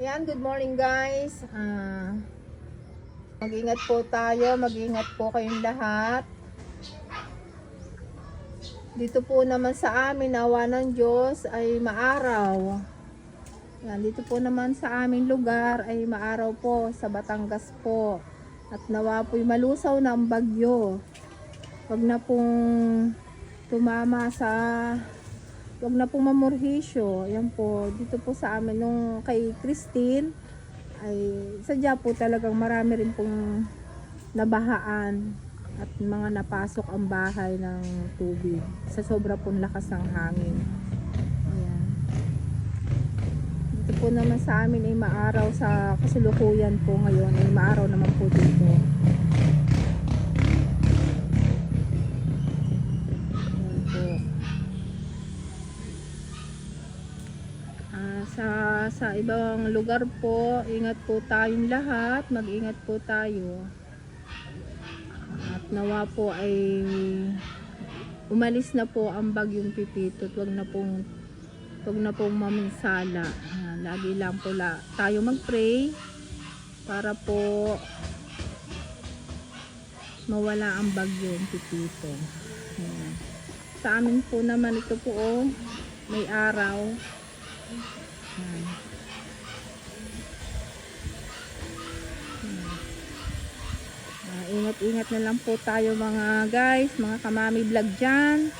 Ayan, good morning guys. Ah, mag-ingat po tayo, mag-ingat po kayong lahat. Dito po naman sa amin, awa ng Diyos ay maaraw. Yan, dito po naman sa aming lugar ay maaraw po sa Batangas po. At nawa po'y malusaw na ang bagyo. Wag na pong tumama sa wag na pong mamurhisyo. Yan po, dito po sa amin nung kay Christine ay sadya po talagang marami rin pong nabahaan at mga napasok ang bahay ng tubig sa sobra pong lakas ng hangin. Ayan. Dito po naman sa amin ay maaraw sa kasalukuyan po ngayon ay maaraw naman po dito. Sa sa ibang lugar po, ingat po tayong lahat, mag-ingat po tayo. At nawa po ay umalis na po ang bagyong pipito at wag na pong wag na pong maminsala. Ayan, lagi lang po la, tayo mag-pray para po mawala ang bagyong pipito. Sa amin po naman ito po oh, may araw. Ayan. Ayan. Ah, ingat-ingat na lang po tayo mga guys, mga kamami vlog dyan.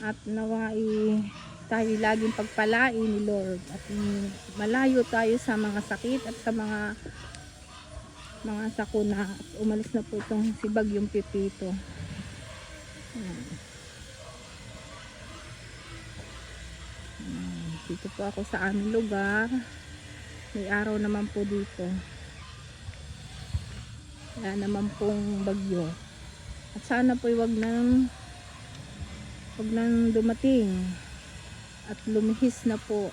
At nawai tayo laging pagpalain ni Lord. At malayo tayo sa mga sakit at sa mga mga sakuna. At umalis na po itong si Bagyong Pipito. Ayan. Dito po ako sa aming lugar. May araw naman po dito. Wala naman pong bagyo. At sana po wag nang wag nang dumating at lumihis na po.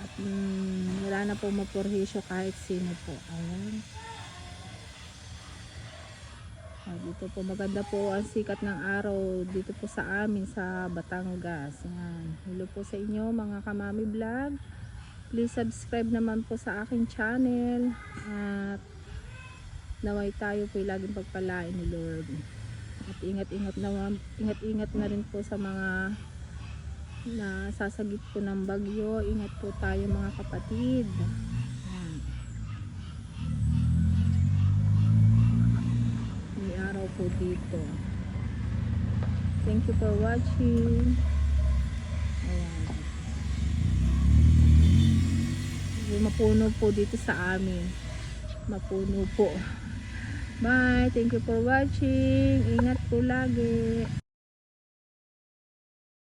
At mm, wala na po mapurhisyo kahit sino po. Ayan. Ah, dito po maganda po ang sikat ng araw dito po sa amin sa Batangas. Ayan. Hello po sa inyo mga kamami vlog. Please subscribe naman po sa aking channel. At naway tayo po laging pagpalain ni Lord. At ingat-ingat na ingat-ingat na rin po sa mga na sasagip po ng bagyo. Ingat po tayo mga kapatid. Ayan. May araw po dito. Thank you for watching. Ayan. Mapuno po dito sa amin. Mapuno po. Bye. Thank you for watching. Ingat po lagi.